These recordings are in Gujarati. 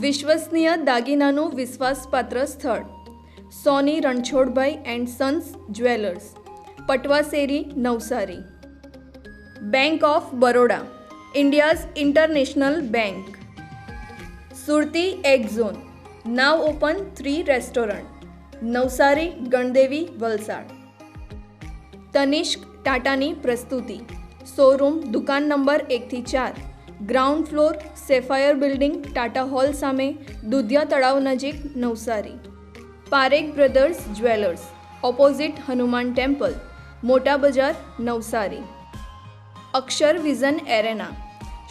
વિશ્વસનીય દાગીનાનું વિશ્વાસપાત્ર સ્થળ. Soni Ranchhodbhai and sons jewellers. Patvaseri Navsari. Bank of Baroda, India's international bank. Surti egg zone, now open three restaurant. Navsari, Gandevi, Valsad. Tanishq ટાટાની પ્રસ્તુતિ. શોરૂમ, દુકાન નંબર એકથી ચાર. Ground floor sapphire building Tata hall સામે દુધિયા તળાવ નજીક Navsari Parekh brothers jewellers opposite Hanuman temple Mota Bazaar Navsari Akshar vision arena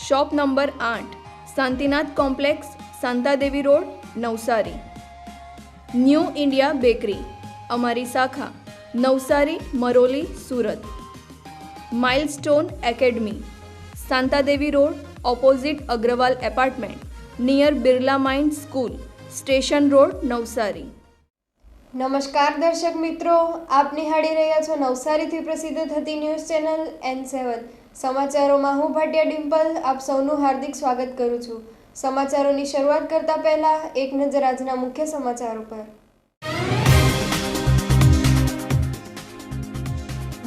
shop number આઠ Shantinath complex Shantadevi road Navsari new India bakery અમારી શાખા Navsari Maroli Surat milestone academy Shantadevi road, opposite Agrawal apartment, near Birla mind school, station road, Navsari. નમસ્કાર દર્શક મિત્રો, આપ નિહાળી રહ્યા છો નવસારીથી પ્રસિદ્ધ થતી ન્યૂઝ ચેનલ એન સેવન સમાચારોમાં હું ભાટિયા ડિમ્પલ, આપ સૌનું હાર્દિક સ્વાગત કરું છું. સમાચારોની શરૂઆત કરતા પહેલા એક નજર આજના મુખ્ય સમાચારો પર.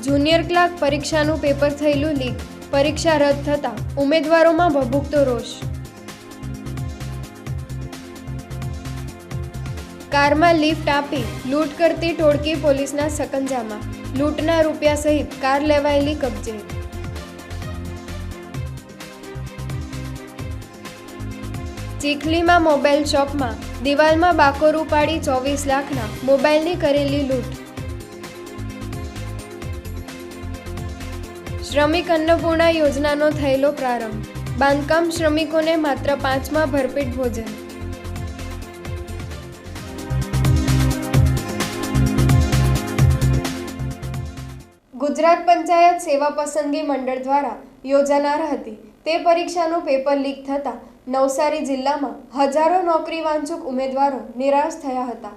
જુનિયર ક્લાર્ક પરીક્ષાનું પેપર થયેલું લીક. પરીક્ષા રદ થતાં ઉમેદવારોમાં ભભૂકતો રોષ. કારમાં લિફ્ટ આપી લૂંટ કરતી ટોળકી પોલીસના સકંજામાં. લૂંટના રૂપિયા સહિત કાર લેવાયેલી કબજે. ચીખલીમાં મોબાઈલ શોપમાં દિવાલમાં બાકોરું પાડી ચોવીસ લાખના મોબાઈલની કરેલી લૂંટ. શ્રમિક અન્નપૂર્ણા યોજનાનો થયેલો પ્રારંભ. બાંધકામ શ્રમિકોને માત્ર પાંચમાં ભરપેટ ભોજન. ગુજરાત પંચાયત સેવા પસંદગી મંડળ દ્વારા યોજાનાર હતી. તે પરીક્ષાનું પેપર લીક થતાં નવસારી જિલ્લામાં હજારો નોકરી વાંચુક ઉમેદવારો નિરાશ થયા હતા.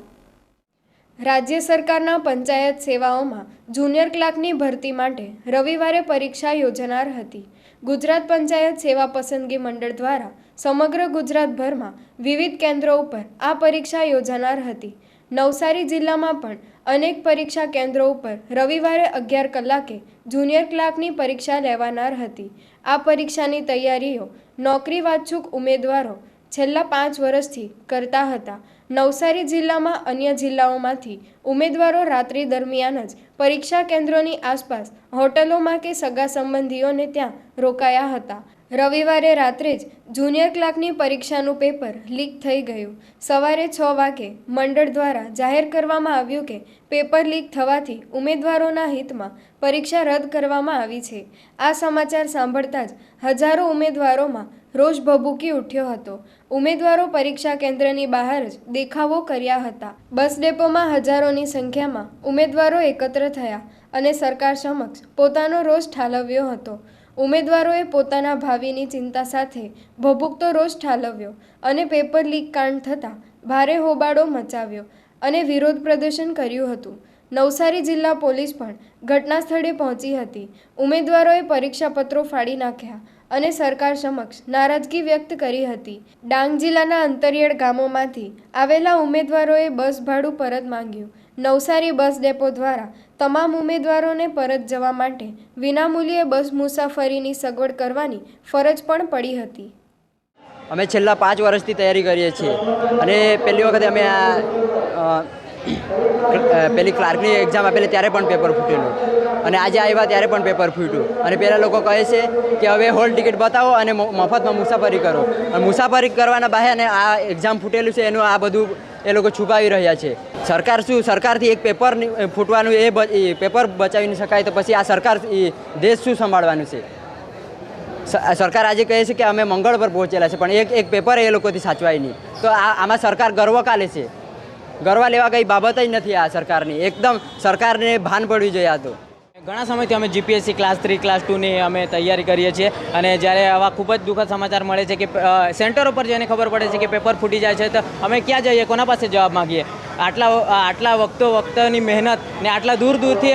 રાજ્ય સરકારના પંચાયત સેવાઓમાં જુનિયર ક્લાર્કની ભરતી માટે રવિવારે પરીક્ષા યોજાનાર હતી. ગુજરાત પંચાયત સેવા પસંદગી મંડળ દ્વારા સમગ્ર ગુજરાતભરમાં વિવિધ કેન્દ્રો ઉપર આ પરીક્ષા યોજાનાર હતી. નવસારી જિલ્લામાં પણ અનેક પરીક્ષા કેન્દ્રો ઉપર રવિવારે અગિયાર કલાકે જુનિયર ક્લાર્કની પરીક્ષા લેવાનાર હતી. આ પરીક્ષાની તૈયારીઓ નોકરી વાંચુક ઉમેદવારો છેલ્લા પાંચ વર્ષથી કરતા હતા. નવસારી જિલ્લામાં અન્ય જિલ્લાઓમાંથી ઉમેદવારો રાત્રિ દરમિયાન જ પરીક્ષા કેન્દ્રોની આસપાસ હોટલોમાં કે સગા સંબંધીઓને ત્યાં રોકાયા હતા. રવિવારે રાત્રે જ જુનિયર ક્લાર્કની પરીક્ષાનું પેપર લીક થઈ ગયું. સવારે છ વાગે મંડળ દ્વારા જાહેર કરવામાં આવ્યું કે પેપર લીક થવાથી ઉમેદવારોના હિતમાં પરીક્ષા રદ કરવામાં આવી છે. આ સમાચાર સાંભળતા જ હજારો ઉમેદવારોમાં રોષ ભભૂકી ઉઠ્યો હતો. ઉમેદવારો પરીક્ષા કેન્દ્રની બહાર જ દેખાવો કર્યા હતા. બસ ડેપોમાં હજારોની સંખ્યામાં ઉમેદવારો એકત્ર થયા અને સરકાર સમક્ષ પોતાનો રોષ ઠાલવ્યો હતો. ઉમેદવારોએ પોતાના ભાવિની ચિંતા સાથે ભભૂકતો રોષ ઠાલવ્યો અને પેપર લીક કાંડ થતાં ભારે હોબાળો મચાવ્યો અને વિરોધ પ્રદર્શન કર્યું હતું. નવસારી જિલ્લા પોલીસ પણ ઘટના સ્થળે પહોંચી હતી. ઉમેદવારોએ પરીક્ષાપત્રો ફાડી નાખ્યા અને સરકાર સમક્ષ નારાજગી વ્યક્ત કરી હતી. ડાંગ જિલ્લાના અંતરિયાળ ગામોમાંથી આવેલા ઉમેદવારોએ બસ ભાડું પરત માંગ્યું. નવસારી બસ ડેપો દ્વારા તમામ ઉમેદવારોને પરત જવા માટે વિનામૂલ્યે બસ મુસાફરીની સગવડ કરવાની ફરજ પણ પડી હતી. અમે છેલ્લા પાંચ વર્ષથી તૈયારી કરીએ છીએ અને પહેલી વખતે અમે આ પેલી ક્લાર્કની એક્ઝામ આપેલી ત્યારે પણ પેપર ફૂટેલું અને આજે આવ્યા ત્યારે પણ પેપર ફૂટ્યું. અને પહેલાં લોકો કહે છે કે હવે હોલ ટિકિટ બતાવો અને મફતમાં મુસાફરી કરો. અને મુસાફરી કરવાના બહાને આ એક્ઝામ ફૂટેલું છે એનું આ બધું એ લોકો છુપાવી રહ્યા છે. સરકાર શું? સરકારથી એક પેપર ફૂટવાનું એ પેપર બચાવી ન શકાય તો પછી આ સરકાર દેશ શું સંભાળવાનું છે? સરકાર આજે કહે છે કે અમે મંગળ પર પહોંચેલા છે, પણ એક એક પેપર એ લોકોથી સાચવાય નહીં. તો આ, આમાં સરકાર ગર્વ કાલે છે? ગર્વ લેવા કંઈ બાબત જ નથી આ સરકારની. એકદમ સરકારને ભાન પડવી જોઈએ આ તો. ઘણા સમયથી અમે જીપીએસસી ક્લાસ થ્રી ક્લાસ ટુની અમે તૈયારી કરીએ છીએ અને જ્યારે આવા ખૂબ જ દુઃખદ સમાચાર મળે છે કે સેન્ટર સેન્ટરો પર જઈને ખબર પડે છે કે પેપર ફૂટી જાય છે, તો અમે ક્યાં જઈએ? કોના પાસે જવાબ માગીએ? આટલા આટલા વખતો વખતની મહેનત ને આટલા દૂર દૂરથી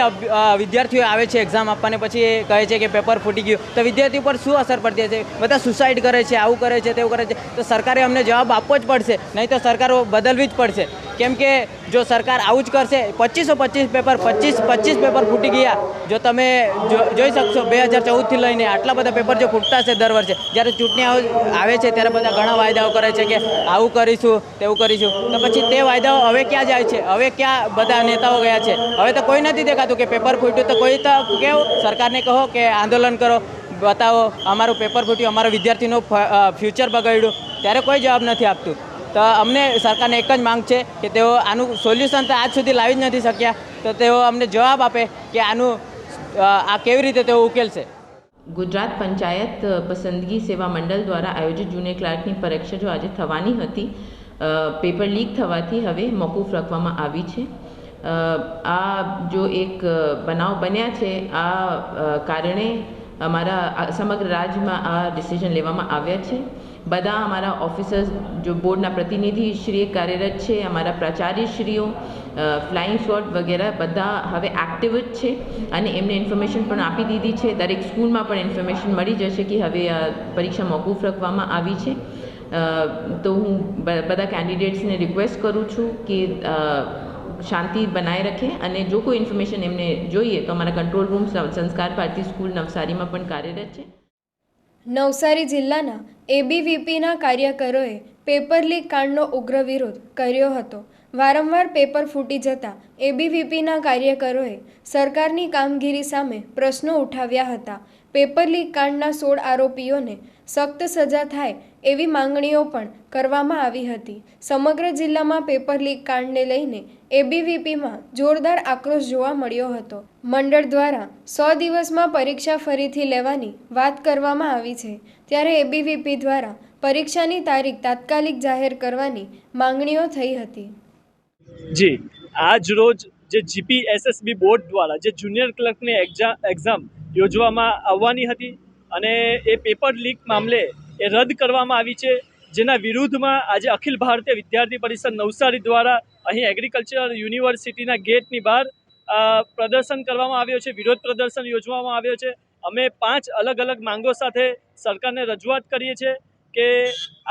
વિદ્યાર્થીઓ આવે છે એક્ઝામ આપવાને પછી એ કહે છે કે પેપર ફૂટી ગયું. તો વિદ્યાર્થીઓ પર શું અસર પડતી છે બધા સુસાઇડ કરે છે, આવું કરે છે, તેવું કરે છે. તો સરકારે અમને જવાબ આપવો જ પડશે, નહીં તો સરકારો બદલવી જ પડશે. કેમ કે જો સરકાર આવું જ કરશે, પચીસો પચીસ પેપર પચીસ પચીસ પેપર ફૂટી ગયા. જો તમે જોઈ શકશો, બે હજાર ચૌદથી લઈને આટલા બધા પેપર જો ફૂટતા છે દર વર્ષે. જ્યારે ચૂંટણી આવે છે, ત્યારે બધા ઘણા વાયદાઓ કરે છે કે આવું કરીશું, તેવું કરીશું. તો પછી તે વાયદાઓ હવે ક્યાં જાય છે? હવે ક્યાં બધા નેતાઓ ગયા છે? હવે તો કોઈ નથી દેખાતું કે પેપર ફૂટ્યું. તો કોઈ તો કેવું? સરકારને કહો કે આંદોલન કરો. બતાવો, અમારું પેપર ફૂટ્યું, અમારા વિદ્યાર્થીનું ફ્યુચર બગાડ્યું. ત્યારે કોઈ જવાબ નથી આપતું. તો અમને સરકારને એક જ માંગ છે કે તેઓ આનું સોલ્યુશન તો આજ સુધી લાવી જ નથી શક્યા. તો તેઓ અમને જવાબ આપે કે આનું આ કેવી રીતે તેઓ ઉકેલશે. ગુજરાત પંચાયત પસંદગી સેવા મંડળ દ્વારા આયોજિત જુનિયર ક્લાર્કની પરીક્ષા જો આજે થવાની હતી પેપર લીક થવાથી હવે મોકૂફ રાખવામાં આવી છે. આ જો એક બનાવ બન્યા છે, આ કારણે અમારા સમગ્ર રાજ્યમાં આ ડિસિઝન લેવામાં આવ્યા છે. બધા અમારા ઓફિસર્સ જો બોર્ડના પ્રતિનિધિશ્રીએ કાર્યરત છે, અમારા પ્રાચાર્યશ્રીઓ ફ્લાઇંગ સ્વોટ વગેરે બધા હવે એક્ટિવ જ છે અને એમને ઇન્ફોર્મેશન પણ આપી દીધી છે. દરેક સ્કૂલમાં પણ ઇન્ફોર્મેશન મળી જશે કે હવે આ પરીક્ષા મોકૂફ રાખવામાં આવી છે. તો હું બધા કેન્ડિડેટ્સને રિક્વેસ્ટ કરું છું કે શાંતિ બનાવી રાખે અને જો કોઈ ઇન્ફોર્મેશન એમને જોઈએ તો અમારા કંટ્રોલ રૂમ સંસ્કાર ભારતી સ્કૂલ નવસારીમાં પણ કાર્યરત છે. નવસારી જિલ્લાના એબીવીપીના કાર્યકરોએ પેપર લીક કાંડનો ઉગ્ર વિરોધ કર્યો હતો. વારંવાર પેપર ફૂટી જતા એબીવીપીના કાર્યકરોએ સરકારની કામગીરી સામે પ્રશ્નો ઉઠાવ્યા હતા. પેપર લીક કાંડના સોળ આરોપીઓને સખ્ત સજા થાય એવી માંગણીઓ પણ કરવામાં આવી હતી. સમગ્ર જિલ્લામાં પેપર લીક કાંડને લઈને એબીવીપીમાં જોરદાર આક્રોશ જોવા મળ્યો હતો. મંડળ દ્વારા સો દિવસમાં પરીક્ષા ફરીથી લેવાની વાત કરવામાં આવી છે, ત્યારે એબીવીપી દ્વારા પરીક્ષાની તારીખ તાત્કાલિક જાહેર કરવાની માંગણીઓ થઈ હતી. જી, આજ રોજ જે જીપી એસએસબી બોર્ડ દ્વારા જે જુનિયર ક્લર્કની એક્ઝામ યોજવામાં આવવાની હતી અને એ પેપર લીક મામલે એ રદ કરવામાં આવી છે, જેના વિરુદ્ધમાં આજે અખિલ ભારતીય વિદ્યાર્થી પરિષદ નવસારી દ્વારા અહીં એગ્રીકલ્ચર યુનિવર્સિટીના ગેટની બહાર પ્રદર્શન કરવામાં આવ્યો છે, વિરોધ પ્રદર્શન યોજવામાં આવ્યો છે. અમે પાંચ અલગ અલગ માંગો સાથે સરકારને રજૂઆત કરીએ છીએ કે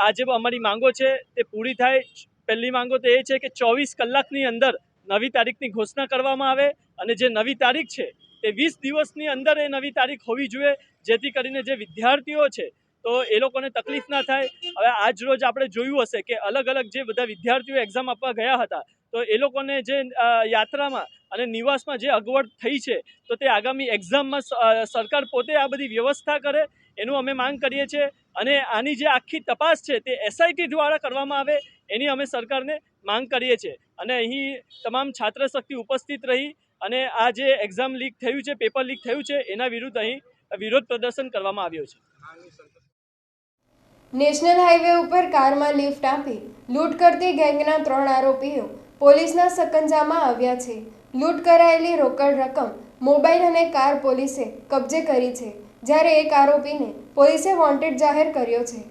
આ જે અમારી માંગો છે તે પૂરી થાય. પહેલી માંગો તો એ છે કે ચોવીસ કલાકની અંદર નવી તારીખની ઘોષણા કરવામાં આવે અને જે નવી તારીખ છે તે વીસ દિવસની અંદર એ નવી તારીખ હોવી જોઈએ, જેથી કરીને જે વિદ્યાર્થીઓ છે, તો એ લોકોને તકલીફ ના થાય. હવે આજ રોજ આપણે જોયું હશે કે અલગ અલગ જે બધા વિદ્યાર્થીઓ એક્ઝામ આપવા ગયા હતા, તો એ લોકોને જે યાત્રામાં અને નિવાસમાં જે અગવડ થઈ છે, તો તે આગામી એક્ઝામમાં સરકાર પોતે આ બધી વ્યવસ્થા કરે, એનું અમે માંગ કરીએ છીએ. અને આની જે આખી તપાસ છે, તે એસઆઈટી દ્વારા કરવામાં આવે, એની અમે સરકારને માંગ કરીએ છીએ. અને અહીં તમામ છાત્ર શક્તિ ઉપસ્થિત રહી અને આ જે એક્ઝામ લીક થયું છે પેપર લીક થયું છે, એના વિરુદ્ધ અહીં વિરોધ પ્રદર્શન કરવામાં આવ્યો છે. નેશનલ હાઈવે ઉપર કારમાં લિફ્ટ આપી લૂંટ કરતી ગેંગના ત્રણ આરોપીઓ પોલીસના સકંજામાં આવ્યા છે. લૂંટ કરાયેલી રોકડ રકમ, મોબાઈલ અને કાર પોલીસે કબજે કરી છે, જ્યારે એક આરોપીને પોલીસે વોન્ટેડ જાહેર કર્યો છે.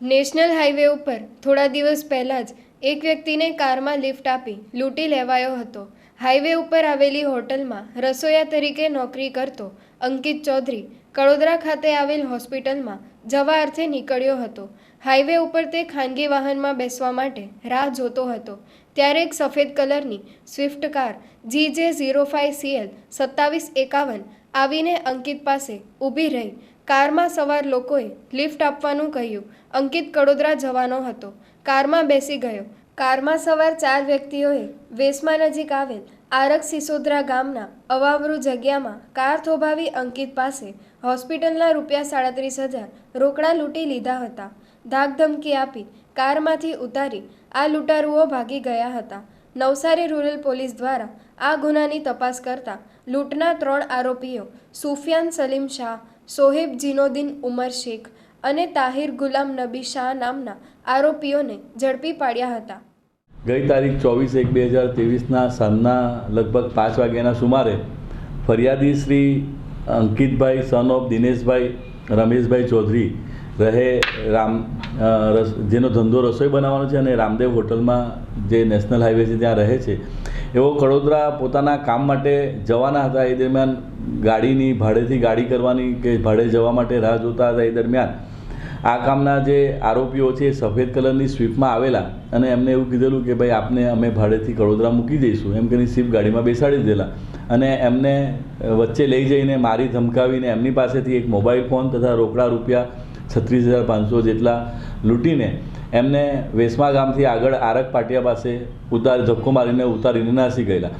નેશનલ હાઈવે ઉપર થોડા દિવસ પહેલાં જ એક વ્યક્તિને કારમાં લિફ્ટ આપી લૂંટી લેવાયો હતો. હાઈવે ઉપર આવેલી હોટલમાં રસોઈયા તરીકે નોકરી કરતો અંકિત ચૌધરી કડોદરા ખાતે આવેલ હોસ્પિટલમાં જવા અર્થે નીકળ્યો હતો. હાઈવે ઉપર તે ખાનગી વાહનમાં બેસવા માટે રાહ જોતો હતો. ત્યારે એક સફેદ કલરની સ્વિફ્ટ કાર જી જે ઝીરો ફાઇવ સીએલ સત્તાવીસ એકાવન આવીને અંકિત પાસે ઊભી રહી. કારમાં સવાર લોકોએ લિફ્ટ આપવાનું કહ્યું. અંકિત કડોદરા જવાનો હતો. કારમાં બેસી ગયો. કારમાં સવાર ચાર વ્યક્તિઓએ વેસમા નજીક આવેલ આરક સિસોદરા ગામના અવાવરૂ જગ્યામાં કાર થોભાવી અંકિત પાસે હોસ્પિટલના રૂપિયા સાડત્રીસ હજાર રોકડા લૂંટી લીધા હતા. ધાકધમકી આપી કારમાંથી ઉતારી આ લૂંટારુઓ ભાગી ગયા હતા. નવસારી રૂરલ પોલીસ દ્વારા આ ગુનાની તપાસ કરતા લૂંટના ત્રણ આરોપીઓ સુફિયાન સલીમ શાહ, સોહેબ જીનોદીન ઉમર શેખ અને તાહિર ગુલામ નબી શાહ નામના આરોપીઓને ઝડપી પાડ્યા હતા. ગઈ તારીખ ચોવીસ એક બે હજાર ત્રેવીસના સાંજના લગભગ પાંચ વાગ્યાના સુમારે ફરિયાદી શ્રી અંકિતભાઈ સન ઓફ દિનેશભાઈ, રમેશભાઈ ચૌધરી રહે રામ જેનો ધંધો રસોઈ બનાવવાનો છે અને રામદેવ હોટલમાં જે નેશનલ હાઈવે છે ત્યાં રહે છે. એવો કડોદરા પોતાના કામ માટે જવાના હતા એ દરમિયાન ગાડીની, ભાડેથી ગાડી કરવાની કે ભાડે જવા માટે રાહ જોતા હતા એ દરમિયાન આ કામના જે આરોપીઓ છે એ સફેદ કલરની સ્વીપમાં આવેલા અને એમને એવું કીધેલું કે ભાઈ આપને અમે ભાડેથી કડોદરા મૂકી દઈશું. એમ કરીને સ્વીપ ગાડીમાં બેસાડી દીધેલા. અને એમને વચ્ચે લઈ જઈને મારી ધમકાવીને એમની પાસેથી એક મોબાઈલ ફોન તથા રોકડા રૂપિયા છત્રીસ હજાર પાંચસો જેટલા લૂંટીને એમને વેસમા ગામથી આગળ આરક પાટિયા પાસે ઉતાર ધક્કો મારીને ઉતારીને નાસી ગયેલા.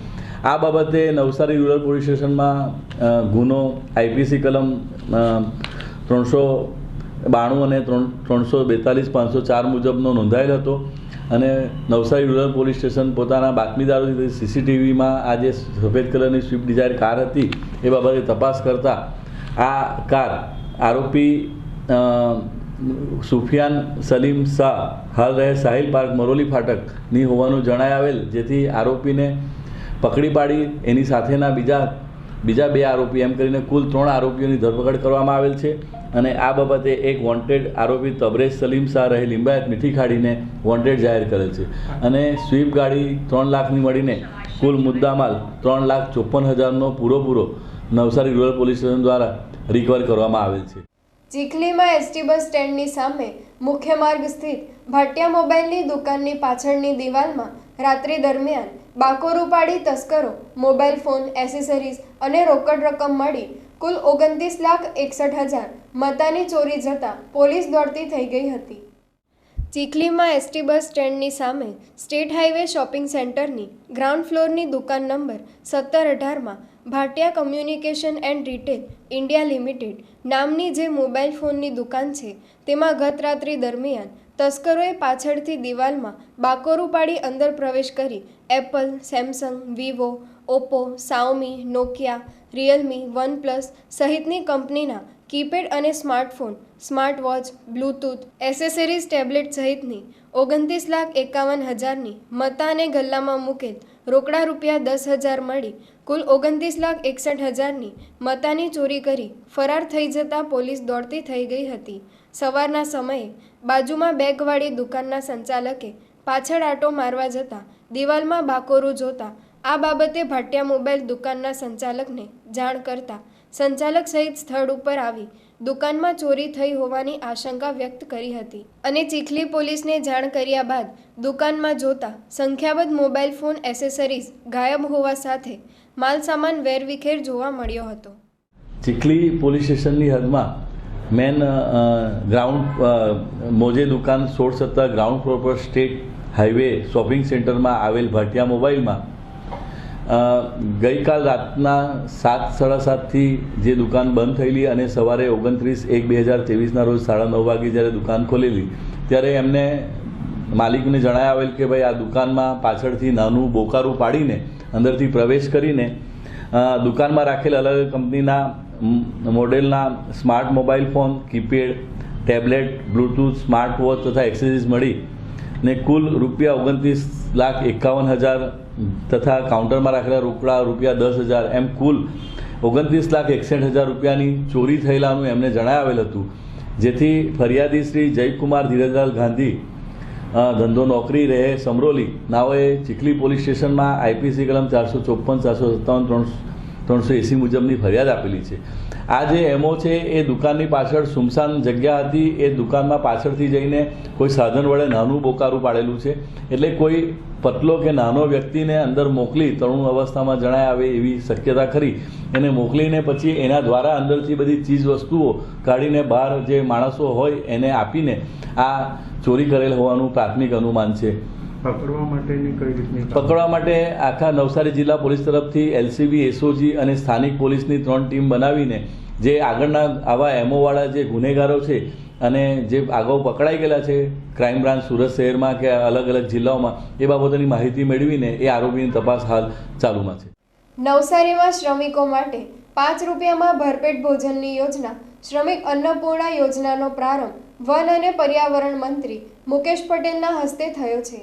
આ બાબતે નવસારી રૂરલ પોલીસ સ્ટેશનમાં ગુનો આઈપીસી કલમ ત્રણસો બાણું અને ત્રણ ત્રણસો બેતાલીસ, પાંચસો ચાર મુજબનો નોંધાયેલ હતો. અને નવસારી રૂરલ પોલીસ સ્ટેશન પોતાના બાતમીદારોથી સીસીટીવીમાં આ જે સફેદ કલરની સ્વિફ્ટ ડિઝાયર કાર હતી, એ બાબતે તપાસ કરતા આ કાર આરોપી સુફિયાન સલીમ શાહ હાલ રહે સાહિલ પાર્ક, મરોલી ફાટકની હોવાનું જણાય આવેલ, જેથી આરોપીને પકડી પાડી, એની સાથેના બીજા બીજા બે આરોપી એમ કરીને કુલ ત્રણ આરોપીઓની ધરપકડ કરવામાં આવેલ છે અને આ બાબતે એક વોન્ટેડ આરોપી તબરેજ સલીમ શાહ રહે લિંબાયત મીઠી ખાડીને વોન્ટેડ જાહેર કરેલ છે. અને સ્વીપ ગાડી ત્રણ લાખની મળીને કુલ મુદ્દામાલ ત્રણ લાખ ચોપન હજારનો પૂરોપૂરો નવસારી રૂરલ પોલીસ સ્ટેશન દ્વારા રિકવર કરવામાં આવેલ છે. ચીખલીમાં એસટી બસ સ્ટેન્ડની સામે મુખ્ય માર્ગ સ્થિત ભાટિયા મોબાઈલની દુકાનની પાછળની દિવાલમાં રાત્રિ દરમિયાન બાકોરું પાડી તસ્કરો, મોબાઈલ ફોન, એસેસરીઝ અને રોકડ રકમ મળી કુલ ઓગણત્રીસ લાખ એકસઠ હજાર મતાની ચોરી જતાં પોલીસ દોડતી થઈ ગઈ હતી. ચીખલીમાં એસટી બસ સ્ટેન્ડની સામે સ્ટેટ હાઈવે શોપિંગ સેન્ટરની ગ્રાઉન્ડ ફ્લોરની દુકાન નંબર સત્તર અઢારમાં Bhatia communication and retail India limited નામની જે મોબાઈલ ફોનની દુકાન છે, તેમાં ગત રાત્રિ દરમિયાન તસ્કરોએ પાછળથી દિવાલમાં બાકોરું પાડી અંદર પ્રવેશ કરી. Apple, Samsung, Vivo, Oppo Xiaomi Nokia, Realme, OnePlus સહિતની કંપનીના કીપેડ અને smartphone smart watch bluetooth, accessories, tablet સહિતની ઓગણત્રીસ લાખ એકાવન હજારની મતા અને ગલ્લામાં મૂકેલ રોકડા રૂપિયા દસ હજાર મળી. કુલ ઓગણત્રીસ લાખ એકસઠ હજારની મતાની ચોરી કરી ફરાર થઈ જતા પોલીસ દોડતી થઈ ગઈ હતી. સવારના સમયે બાજુમાં બેગવાળી દુકાનના સંચાલકે પાછળ આટો મારવા જતાં દિવાલમાં બાકોરું જોતા આ બાબતે ભાટિયા મોબાઈલ દુકાનના સંચાલકને જાણ કરતા સંચાલક સહિત સ્થળ ઉપર આવી દુકાનમાં ચોરી થઈ હોવાની આશંકા વ્યક્ત કરી હતી અને ચીખલી પોલીસને જાણ કર્યા બાદ દુકાનમાં જોતા સંખ્યાબંધ મોબાઈલ ફોન એસેસરીઝ ગાયબ હોવા સાથે માલસામાન વેરવિખેર જોવા મળ્યો હતો. ચીખલી પોલીસ સ્ટેશનની હદમાં મેન ગ્રાઉન્ડ મોજે દુકાન સોળ સત્તર ગ્રાઉન્ડ ફ્લોર પર સ્ટેટ હાઈવે શોપિંગ સેન્ટરમાં આવેલ ભાટિયા મોબાઈલમાં ગઈકાલ રાતના સાત સાડા સાતથી જે દુકાન બંધ થયેલી અને સવારે ઓગણત્રીસ એક બે હજાર ત્રેવીસના રોજ સાડા નવ વાગે જ્યારે દુકાન ખોલેલી ત્યારે એમને માલિકને જણાય આવેલ કે ભાઈ આ દુકાનમાં પાછળથી નાનું બોકારું પાડીને અંદરથી પ્રવેશ કરીને દુકાનમાં રાખેલ અલગ કંપનીના મ, મોડેલના smart mobile phone, keypad, tablet, bluetooth, smart watch તથા એક્સેસરીઝ મળી ને કુલ રૂપિયા ઓગણત્રીસ લાખ એકાવન હજાર તથા કાઉન્ટરમાં રાખેલા રોકડા રૂપિયા દસ હજાર એમ કુલ ઓગણત્રીસ લાખ એકસઠ હજાર રૂપિયાની ચોરી થયેલાનું એમને જણાવેલ હતું. જેથી ફરિયાદી શ્રી જયકુમાર ધીરજલાલ ગાંધી ધંધો નોકરી રહે સમરોલી, નાઓએ ચીખલી પોલીસ સ્ટેશનમાં આઈપીસી કલમ ચારસો ચોપન, ચારસો સત્તાવન, ત્રણસો ત્રણસો એંસી મુજબની ફરિયાદ આપેલી છે. આ જે એમઓ છે, એ દુકાનની પાછળ સુમસાન જગ્યા હતી. એ દુકાનમાં પાછળથી જઈને કોઈ સાધન વડે નાનું બોકારું પાડેલું છે. એટલે કોઈ પતલો કે નાનો વ્યક્તિને અંદર મોકલી તરુણ અવસ્થામાં જણાય આવે એવી શક્યતા ખરી. એને મોકલીને પછી એના દ્વારા અંદરથી બધી ચીજ વસ્તુઓ કાઢીને બહાર જે માણસો હોય એને આપીને આ ચોરી કરેલ હોવાનું પ્રાથમિક અનુમાન છે. પકડવા માટેની કઈ રીતની પકડવા માટે આખા નવસારી જિલ્લા પોલીસ તરફથી એલસીબી એસઓજી અને સ્થાનિક પોલીસની ત્રણ ટીમ બનાવીને જે આગળના આવા એમઓવાળા જે ગુનેગારો છે અને જે અગાઉ પકડાઈ ગયેલા છે ક્રાઇમ બ્રાન્ચ સુરત શહેરમાં કે અલગ અલગ જિલ્લાઓમાં એ બાબતોની માહિતી મેળવીને એ આરોપીની તપાસ હાલ ચાલુમાં છે. નવસારીમાં શ્રમિકો માટે પાંચ રૂપિયામાં ભરપેટ ભોજનની યોજના શ્રમિક અન્નપૂર્ણા યોજનાનો પ્રારંભ વન અને પર્યાવરણ મંત્રી મુકેશ પટેલના હસ્તે થયો છે.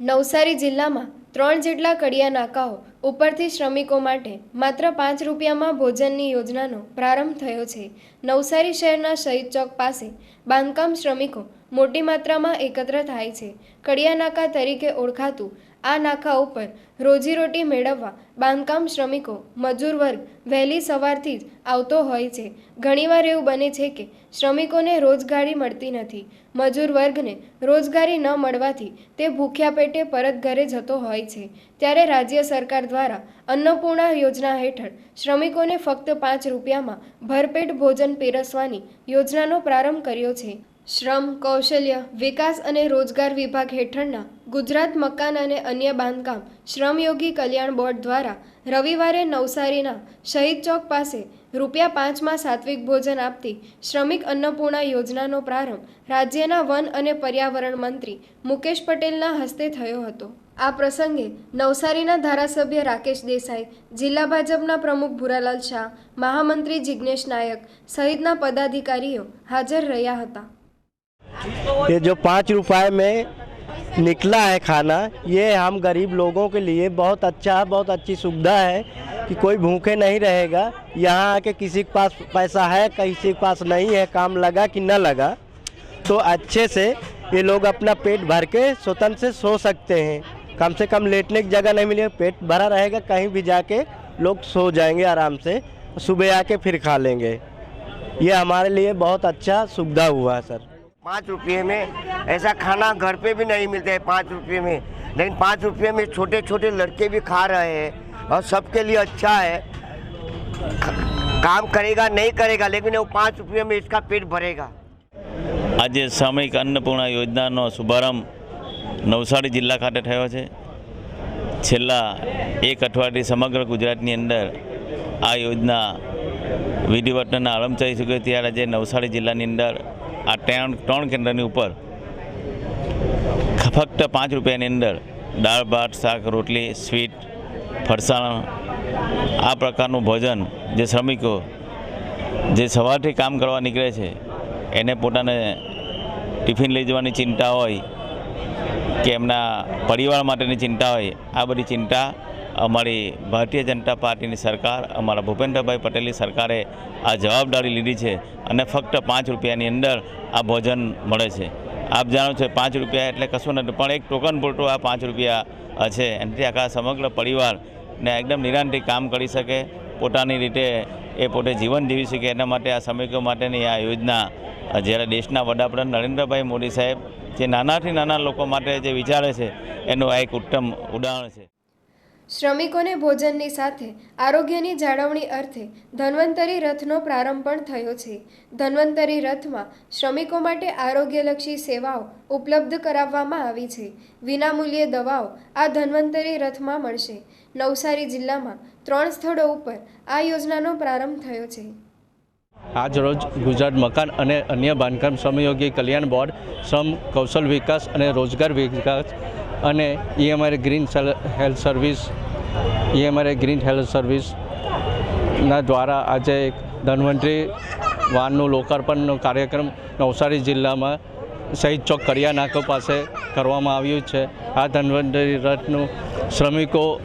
નવસારી જિલ્લામાં ત્રણ જેટલા કડિયા નાકાઓ ઉપરથી શ્રમિકો માટે માત્ર પાંચ રૂપિયામાં ભોજનની યોજનાનો પ્રારંભ થયો છે. નવસારી શહેરના શહીદ ચોક પાસે બાંધકામ શ્રમિકો મોટી માત્રામાં એકત્ર થાય છે. કડિયા નાકા તરીકે ઓળખાતું આ નાકા ઉપર રોજીરોટી મેળવવા બાંધકામ શ્રમિકો, મજૂર વર્ગ વહેલી સવારથી જ આવતો હોય છે. ઘણીવાર એવું બને છે કે શ્રમિકોને રોજગારી મળતી નથી. મજૂર વર્ગને રોજગારી ન મળવાથી તે ભૂખ્યા પેટે પરત ઘરે જતો હોય છે. ત્યારે રાજ્ય સરકાર દ્વારા અન્નપૂર્ણા યોજના હેઠળ શ્રમિકોને ફક્ત પાંચ રૂપિયામાં ભરપેટ ભોજન પીરસવાની યોજનાનો પ્રારંભ કર્યો છે. શ્રમ, કૌશલ્ય, વિકાસ અને રોજગાર વિભાગ હેઠળના ગુજરાત મકાન અને અન્ય બાંધકામ શ્રમયોગી કલ્યાણ બોર્ડ દ્વારા રવિવારે નવસારીના શહીદ ચોક પાસે રૂપિયા પાંચમાં સાત્વિક ભોજન આપતી શ્રમિક અન્નપૂર્ણા યોજનાનો પ્રારંભ રાજ્યના વન અને પર્યાવરણ મંત્રી મુકેશ પટેલના હસ્તે થયો હતો. આ પ્રસંગે નવસારીના ધારાસભ્ય રાકેશ દેસાઈ, જિલ્લા ભાજપના પ્રમુખ ભૂરાલાલ શાહ, મહામંત્રી જિજ્ઞેશ નાયક સહિતના પદાધિકારીઓ હાજર રહ્યા હતા. ये जो पाँच रुपए में निकला है खाना, ये हम गरीब लोगों के लिए बहुत अच्छा है बहुत अच्छी सुविधा है कि कोई भूखे नहीं रहेगा। यहाँ आके किसी के पास पैसा है, किसी के पास नहीं है, काम लगा कि न लगा तो अच्छे से ये लोग अपना पेट भर के स्वतंत्र से सो सकते हैं। कम से कम लेटने की जगह नहीं मिलेगी, पेट भरा रहेगा, कहीं भी जाके लोग सो जाएँगे आराम से, सुबह आके फिर खा लेंगे। ये हमारे लिए बहुत अच्छा सुविधा हुआ है सर। पाँच रुपये में ऐसा खाना घर पे भी नहीं मिलता है पाँच रुपये में लेकिन पाँच रुपये में छोटे छोटे लड़के भी खा रहे हैं और सबके लिए अच्छा है ख- काम करेगा नहीं करेगा लेकिन वो पाँच रुपये में इसका पेट भरेगा આજે સામૂહિક અન્નપૂર્ણા યોજનાનો શુભારંભ નવસારી જિલ્લા ખાતે થયો છે છેલ્લા એક અઠવાડિયે સમગ્ર ગુજરાતની અંદર આ યોજના વિધિવતના આરંભ થઈ ચૂક્યો ત્યારે આજે નવસારી જિલ્લાની અંદર આ ત્રણ ત્રણ કેન્દ્રની ઉપર ફક્ત પાંચ રૂપિયાની અંદર દાળ, ભાત, શાક, રોટલી, સ્વીટ, ફરસાણ આ પ્રકારનું ભોજન જે શ્રમિકો જે સવારથી કામ કરવા નીકળે છે, એને પોતાને ટિફિન લઈ જવાની ચિંતા હોય કે એમના પરિવાર માટેની ચિંતા હોય, આ બધી ચિંતા અમારી ભારતીય જનતા પાર્ટીની સરકાર, અમારા ભૂપેન્દ્રભાઈ પટેલની સરકારે આ જવાબદારી લીધી છે અને ફક્ત પાંચ રૂપિયાની અંદર આ ભોજન મળે છે. આપ જાણો છો પાંચ રૂપિયા એટલે કશું નથી, પણ એક ટોકન પૂરતું આ પાંચ રૂપિયા છે. એનાથી આખા સમગ્ર પરિવારને એકદમ નિરાંતથી કામ કરી શકે, પોતાની રીતે એ પોતે જીવન જીવી શકે, એના માટે આ શ્રમિકો માટેની આ યોજના, જ્યારે દેશના વડાપ્રધાન નરેન્દ્રભાઈ મોદી સાહેબ જે નાનાથી નાના લોકો માટે જે વિચારે છે, એનું આ એક ઉત્તમ ઉદાહરણ છે. શ્રમિકોને ભોજનની સાથે આરોગ્યની જાળવણી અર્થે ધન્વંતરી રથનો પ્રારંભ પણ થયો છે. ધન્વંતરી રથમાં શ્રમિકો માટે આરોગ્યલક્ષી સેવાઓ ઉપલબ્ધ કરાવવામાં આવી છે. વિનામૂલ્યે દવાઓ આ ધન્વંતરી રથમાં મળશે. નવસારી જિલ્લામાં ત્રણ સ્થળો ઉપર આ યોજનાનો પ્રારંભ થયો છે. આજ રોજ ગુજરાત મકાન અને અન્ય બાંધકામ શ્રમયોગી કલ્યાણ બોર્ડ, શ્રમ કૌશલ વિકાસ અને રોજગાર વિકાસ અને EMR green health service EMR green health સર્વિસના દ્વારા આજે એક ધન્વંતરી વાનનું લોકાર્પણનો કાર્યક્રમ નવસારી જિલ્લામાં શહીદ ચોક કરિયા નાકો પાસે કરવામાં આવ્યું છે. આ ધન્વંતરી રથનું શ્રમિકો,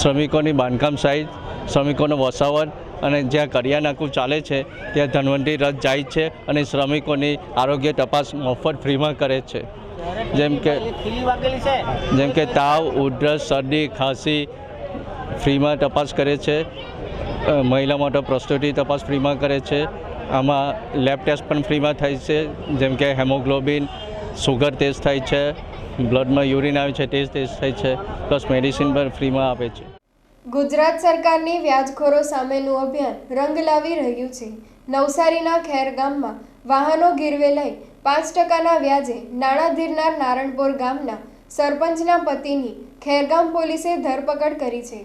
શ્રમિકોની બાંધકામ સહિત શ્રમિકોનો વસાવટ અને જ્યાં કરિયા નાકું ચાલે છે, ત્યાં ધન્વંતરી રથ જાય છે અને શ્રમિકોની આરોગ્ય તપાસ મફત ફ્રીમાં કરે છે. જેમ કે જેમ કે તાવ, ઉધરસ, શરદી, ખાંસી ફ્રીમાં તપાસ કરે છે. મહિલા માટે પ્રસ્તુતિ તપાસ ફ્રીમાં કરે છે. આમાં લેબ ટેસ્ટ પણ ફ્રીમાં થાય છે. જેમ કે હેમોગ્લોબિન, સુગર ટેસ્ટ થાય છે. બ્લડમાં યુરિન આવે છે ટેસ્ટ ટેસ્ટ થાય છે. પ્લસ મેડિસિન પણ ફ્રીમાં આપે છે. ગુજરાત સરકારની વ્યાજખોરો સામેનું અભિયાન રંગ લાવી રહ્યું છે. નવસારીના ખેર ગામમાં વાહનો ગીરવે લઈ પાંચ ટકાના વ્યાજે નાણાં ધીરનાર નારણપુર ગામના સરપંચના પતિની ખેરગામ પોલીસે ધરપકડ કરી છે.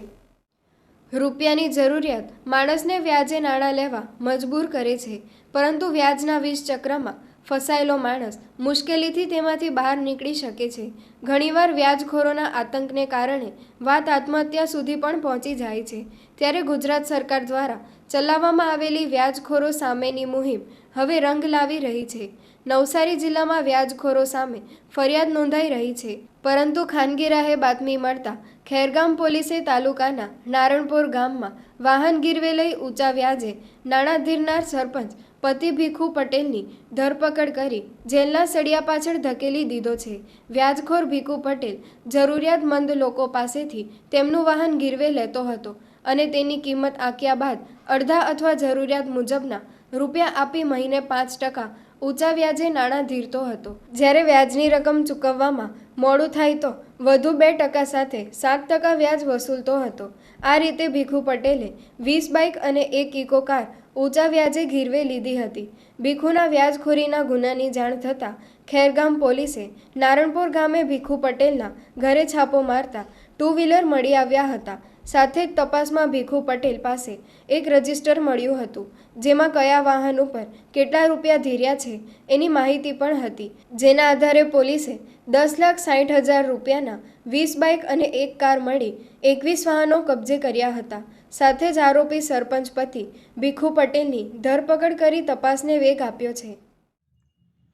રૂપિયાની જરૂરિયાત માણસને વ્યાજે નાણાં લેવા મજબૂર કરે છે, પરંતુ વ્યાજના વીસ ચક્રમાં ફસાયેલો માણસ મુશ્કેલીથી તેમાંથી બહાર નીકળી શકે છે. ઘણીવાર વ્યાજખોરોના આતંકને કારણે વાત આત્મહત્યા સુધી પણ પહોંચી જાય છે. ત્યારે ગુજરાત સરકાર દ્વારા ચલાવવામાં આવેલી વ્યાજખોરો સામેની મુહિમ હવે રંગ લાવી રહી છે. નવસારી જિલ્લામાં વ્યાજખોરો સામે ફરિયાદ નોંધાઈ રહી છે. પરંતુ ખાનગી રાહે બાતમી મળતા ખેરગામ પોલીસે તાલુકાના નારણપુર ગામમાં વાહન ગીરવે લઈ ઊંચા વ્યાજે નાણાં ધીરનાર સરપંચ પતિ ભીખુ પટેલની ધરપકડ કરી જેલના સળિયા પાછળ ધકેલી દીધો છે. વ્યાજખોર ભીખુ પટેલ જરૂરિયાતમંદ લોકો પાસેથી તેમનું વાહન ગીરવે લેતો હતો અને તેની કિંમત આંક્યા બાદ અડધા અથવા જરૂરિયાત મુજબના રૂપિયા આપી મહિને પાંચ ટકા ઊંચા વ્યાજે નાણાં ધીરતો હતો. જ્યારે વ્યાજની રકમ ચૂકવવામાં મોડું થાય તો વધુ બે ટકા સાથે સાત ટકા વ્યાજ વસૂલતો હતો. આ રીતે ભીખુ પટેલે વીસ બાઇક અને એક ઇકો કાર ઊંચા વ્યાજે ગીરવે લીધી હતી. ભીખુના વ્યાજખોરીના ગુનાની જાણ થતાં ખેરગામ પોલીસે નારણપુર ગામે ભીખુ પટેલના ઘરે છાપો મારતા ટુ વ્હીલર મળી આવ્યા હતા. સાથે જ તપાસમાં ભીખુ પટેલ પાસે એક રજિસ્ટર મળ્યું હતું, જેમાં કયા વાહન ઉપર કેટલા રૂપિયા ધીર્યા છે એની માહિતી પણ હતી. જેના આધારે પોલીસે દસ લાખ સાઠ હજાર રૂપિયાના વીસ બાઇક અને એક કાર મળી એકવીસ વાહનો કબજે કર્યા હતા. સાથે જ આરોપી સરપંચ પતિ ભીખુ પટેલની ધરપકડ કરી તપાસને વેગ આપ્યો છે.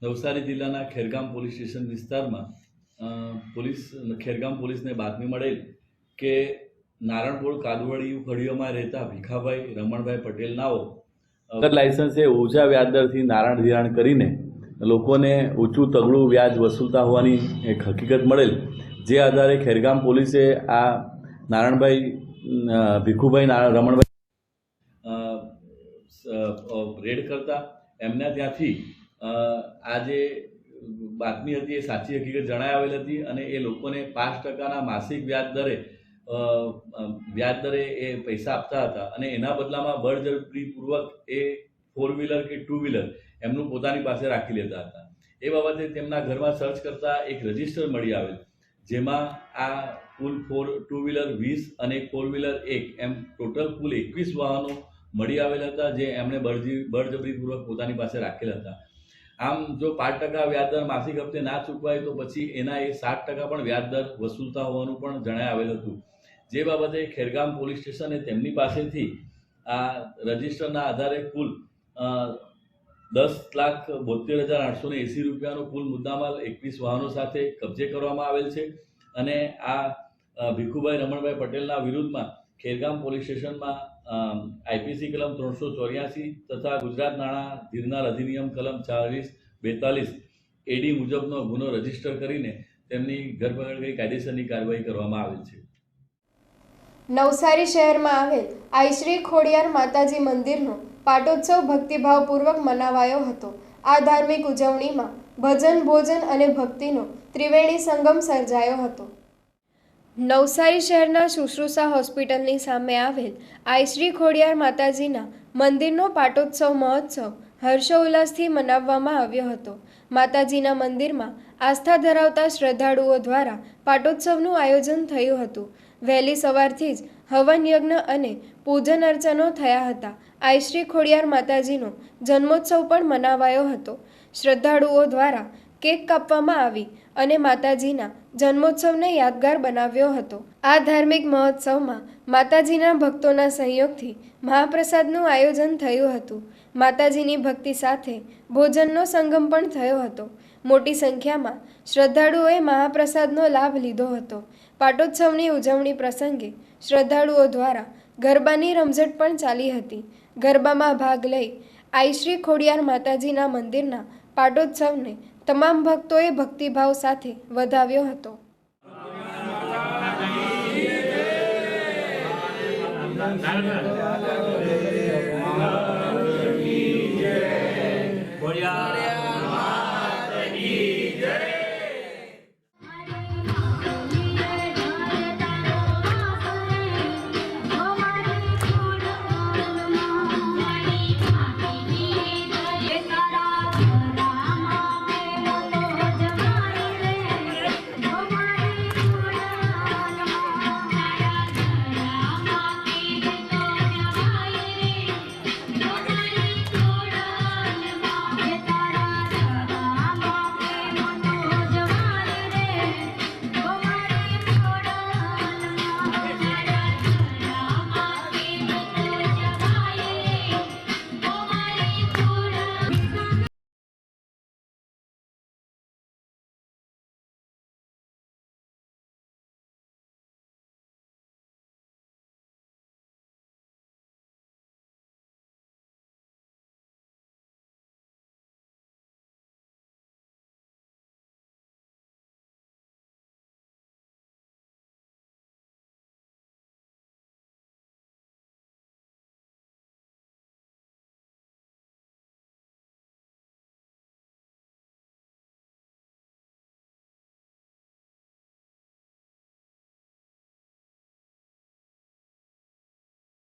નવસારી જિલ્લાના ખેરગામ પોલીસ સ્ટેશન વિસ્તારમાં પોલીસ ખેરગામ પોલીસને બાતમી મળેલ કે નારણપુર કાદવડી ફળીઓમાં રહેતા ભીખાભાઈ રમણભાઈ પટેલ નાઓ લાયસન્સે ઓછા વ્યાજદરથી નારાયણ ધિરાણ કરીને લોકોને ઊંચું તગડું વ્યાજ વસૂલતા હોવાની એક હકીકત મળેલ જે આધારે ખેરગામ પોલીસે આ નારાયણભાઈ ભીખુભાઈ રમણભાઈ રેડ કરતા. એમના ત્યાંથી આ જે બાતમી હતી એ સાચી હકીકત જણાઈ આવેલ હતી અને એ લોકોને પાંચ ટકાના માસિક વ્યાજ દરે વ્યાજ દરે એ પૈસા આપતા હતા અને એના બદલામાં બળજબરીપૂર્વક એ ફોર વ્હીલર કે ટુ વ્હીલર એમનું પોતાની પાસે રાખી લેતા હતા. એ બાબતે તેમના ઘરમાં સર્ચ કરતા એક રજિસ્ટર મળી આવેલ, જેમાં આ કુલ ફોર ટુ વ્હીલર વીસ અને ફોર વ્હીલર એક. એમ ટોટલ કુલ એકવીસ વાહનો મળી આવેલ હતા, જે એમણે બળજી, બળજબરીપૂર્વક પોતાની પાસે રાખેલ હતા. આમ જો પાંચ ટકા વ્યાજદર માસિક હપ્તે ના ચૂકવાય, તો પછી એના એ સાત ટકા પણ વ્યાજદર વસૂલતા હોવાનું પણ જણાય આવેલ હતું. જે બાબતે ખેરગામ પોલીસ સ્ટેશને તેમની પાસેથી આ રજિસ્ટરના આધારે કુલ દસ લાખ બોતેર હજાર આઠસો ને એંસી રૂપિયાનો કુલ મુદ્દામાલ એકવીસ વાહનો સાથે કબજે કરવામાં આવેલ છે. અને આ ભીખુભાઈ રમણભાઈ પટેલના વિરુદ્ધમાં ખેરગામ પોલીસ સ્ટેશનમાં આઈપીસી કલમ ત્રણસો ચોર્યાસી તથા ગુજરાત નાણાં ધીરનાર અધિનિયમ કલમ ચાલીસ બેતાલીસ એડી મુજબનો ગુનો રજિસ્ટર કરીને તેમની ધરપકડ કરી કાયદેસરની કાર્યવાહી કરવામાં આવેલ છે. નવસારી શહેરમાં આવેલ આઈશ્રી ખોડિયાર માતાજી મંદિરનો પાટોત્સવ ભક્તિભાવપૂર્વક મનાવાયો હતો. આ ધાર્મિક ઉજવણીમાં ભજન ભોજન અને ભક્તિનો ત્રિવેણી સંગમ સર્જાયો હતો. નવસારી શહેરના શુશ્રુષા હોસ્પિટલની સામે આવેલ આઈશ્રી ખોડિયાર માતાજીના મંદિરનો પાટોત્સવ મહોત્સવ હર્ષોલ્લાસથી મનાવવામાં આવ્યો હતો. માતાજીના મંદિરમાં આસ્થા ધરાવતા શ્રદ્ધાળુઓ દ્વારા પાટોત્સવનું આયોજન થયું હતું. વહેલી સવારથી જ હવન યજ્ઞ અને પૂજન અર્ચનો થયા હતા. આઈશ્રી ખોડિયાર માતાજીનો જન્મોત્સવ પણ મનાવાયો હતો. શ્રદ્ધાળુઓ દ્વારા કેક કાપવામાં આવી અને માતાજીના જન્મોત્સવને યાદગાર બનાવ્યો હતો. આ ધાર્મિક મહોત્સવમાં માતાજીના ભક્તોના સહયોગથી મહાપ્રસાદનું આયોજન થયું હતું. માતાજીની ભક્તિ સાથે ભોજનનો સંગમ પણ થયો હતો. મોટી સંખ્યામાં શ્રદ્ધાળુઓએ મહાપ્રસાદનો લાભ લીધો હતો. પાટોત્સવની ઉજવણી પ્રસંગે શ્રદ્ધાળુઓ દ્વારા ગરબાની રમઝટ પણ ચાલી હતી. ગરબામાં ભાગ લઈ આઈશ્રી ખોડિયાર માતાજીના મંદિરના પાટોત્સવને તમામ ભક્તોએ ભક્તિભાવ સાથે વધાવ્યો હતો. તારા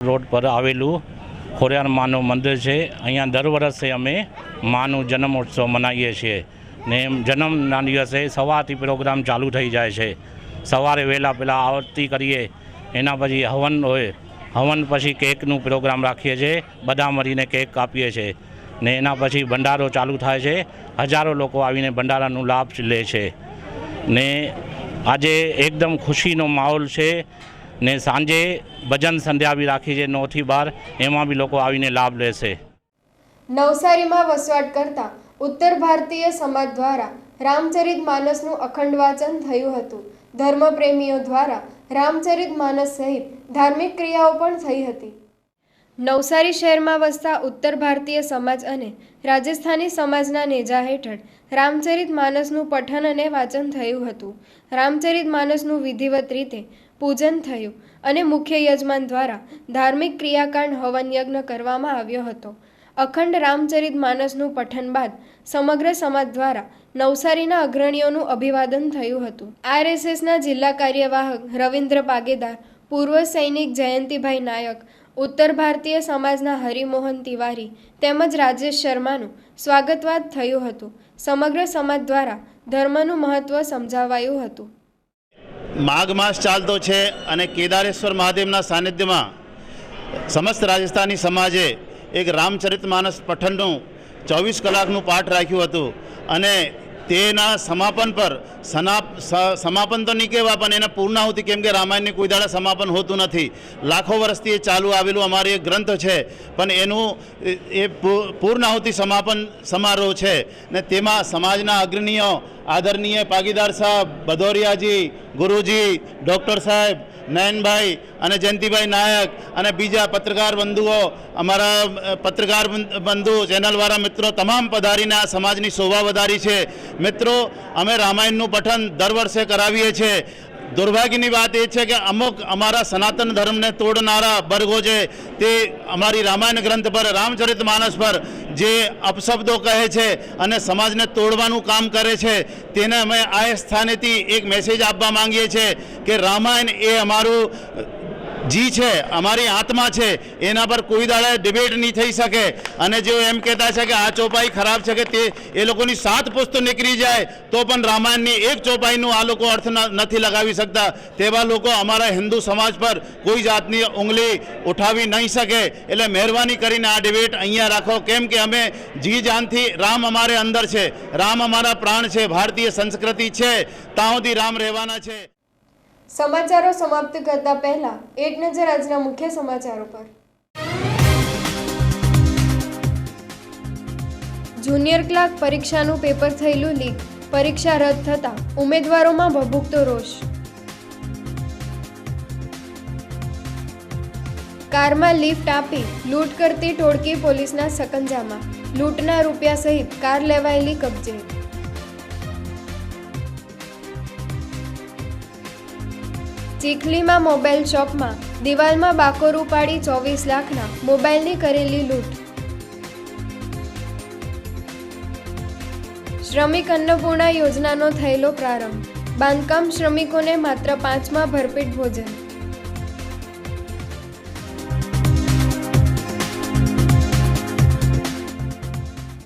રોડ પર આવેલું ખોરિયાર માનું મંદિર છે. અહીંયા દર વર્ષે અમે માનું જન્મોત્સવ મનાવીએ છીએ. ને જન્મના દિવસે સવારથી પ્રોગ્રામ ચાલુ થઈ જાય છે. સવારે વહેલા પહેલાં આરતી કરીએ, એના પછી હવન હોય, હવન પછી કેકનું પ્રોગ્રામ રાખીએ છીએ, બધા મળીને કેક કાપીએ છીએ ને એના પછી ભંડારો ચાલુ થાય છે. હજારો લોકો આવીને ભંડારાનું લાભ લે છે. ને આજે એકદમ ખુશીનો માહોલ છે. ને સાંજે ભજન સંધ્યા બી રાખી છે નવથી બાર, એમાં બી લોકો આવીને લાભ લેશે. નવસારીમાં વસવાટ કરતા ઉત્તર ભારતીય સમાજ દ્વારા રામચરિત માનસનું અખંડ વાંચન થયું હતું. ધર્મપ્રેમીઓ દ્વારા રામચરિત માનસ સહિત ધાર્મિક ક્રિયાઓ પણ થઈ હતી. નવસારી શહેરમાં વસતા ઉત્તર ભારતીય સમાજ અને રાજસ્થાની સમાજના નેજા હેઠળ રામચરિત માનસનું પઠન અને વાંચન થયું હતું. રામચરિત માનસનું વિધિવત રીતે પૂજન થયું અને મુખ્ય યજમાન દ્વારા ધાર્મિક ક્રિયાકાંડ હવન યજ્ઞ કરવામાં આવ્યો હતો. અખંડ રામચરિત માનસનું પઠન બાદ સમગ્ર સમાજ દ્વારા નવસારીના અગ્રણીઓનું અભિવાદન થયું હતું. આરએસએસના જિલ્લા કાર્યવાહક રવિન્દ્ર પાગેદાર, પૂર્વ સૈનિક જયંતિભાઈ નાયક, ઉત્તર ભારતીય સમાજના હરિમોહન તિવારી તેમજ રાજેશ શર્માનું સ્વાગતવાદ થયું હતું. સમગ્ર સમાજ દ્વારા ધર્મનું મહત્વ સમજાવાયું હતું. માઘ માસ ચાલતો છે અને કેદારેશ્વર મહાદેવના સાનિધ્યમાં સમસ્ત રાજસ્થાની સમાજે એક રામચરિત માનસ પઠનનું ચોવીસ કલાકનું પાઠ રાખ્યું હતું. અને તેના સમાપન પર સમાપન તો નહીં કહેવા પણ એને પૂર્ણાહુતિ કેમ કે રામાયણની કોઈ દાડા સમાપન હોતું નથી. લાખો વર્ષથી એ ચાલુ આવેલું અમારી એક ગ્રંથ છે, પણ એનું એ- પૂર્ણાહુતિ સમાપન સમારોહ છે. ને તેમાં સમાજના અગ્રણીઓ, આદરણીય પાગીદાર સાહેબ, ભદોરિયાજી, ગુરુજી, ડૉક્ટર સાહેબ, નયનભાઈ અને જયંતિભાઈ નાયક અને બીજા પત્રકાર બંધુઓ, અમારા પત્રકાર બંધુ ચેનલવાળા મિત્રો તમામ પધારીને આ સમાજની શોભા વધારી છે. મિત્રો, અમે રામાયણનું પઠન દર વર્ષે કરાવીએ છીએ દુર્ભાગ્યની વાત એ છે કે અમુક અમારા સનાતન ધર્મને તોડનારા વર્ગો છે તે અમારી રામાયણ ગ્રંથ પર, રામચરિત માનસ પર જે અપશબ્દો કહે છે અને સમાજને તોડવાનું કામ કરે છે, તેને અમે આ સ્થાનેથી એક મેસેજ આપવા માંગીએ છીએ કે રામાયણ એ અમારું જી છે, અમારી આત્મા છે, એના પર કોઈ દાડે ડિબેટ નહીં થઈ શકે. અને જેઓ એમ કહેતા છે કે આ ચોપાઈ ખરાબ છે કે તે, એ લોકોની સાત પુસ્તો નીકળી જાય, તો પણ રામાયણની એક ચોપાઈનું આ લોકો અર્થ નથી લગાવી શકતા. તેવા લોકો અમારા હિન્દુ સમાજ પર કોઈ જાતની ઉંગલી ઉઠાવી નહીં શકે. એટલે મહેરબાની કરીને આ ડિબેટ અહીંયા રાખો. કેમ કે અમે જી જાનથી, રામ અમારે અંદર છે. રામ અમારા પ્રાણ છે, ભારતીય સંસ્કૃતિ છે. ત્યાં સુધી રામ રહેવાના છે. સમાચારો સમાપ્ત કરતા પહેલા એક નજર આજના મુખ્ય સમાચારો પર. જુનિયર ક્લાર્ક પરીક્ષાનું પેપર થયેલું લીક. પરીક્ષા રદ થતા ઉમેદવારોમાં ભભૂકતો રોષ. કારમાં લિફ્ટ આપી લૂંટ કરતી ટોળકી પોલીસના સકંજામાં. લૂંટના રૂપિયા સહિત કાર લેવાયેલી કબજે. ચીખલીમાં મોબાઈલ શોપમાં દિવાલમાં બાકોરું પાડી ચોવીસ લાખના મોબાઈલની કરેલી લૂંટ. શ્રમિક અન્નપૂર્ણા યોજનાનો થયેલો પ્રારંભ. બાંધકામ શ્રમિકોને માત્ર પાંચમાં ભરપેટ ભોજન.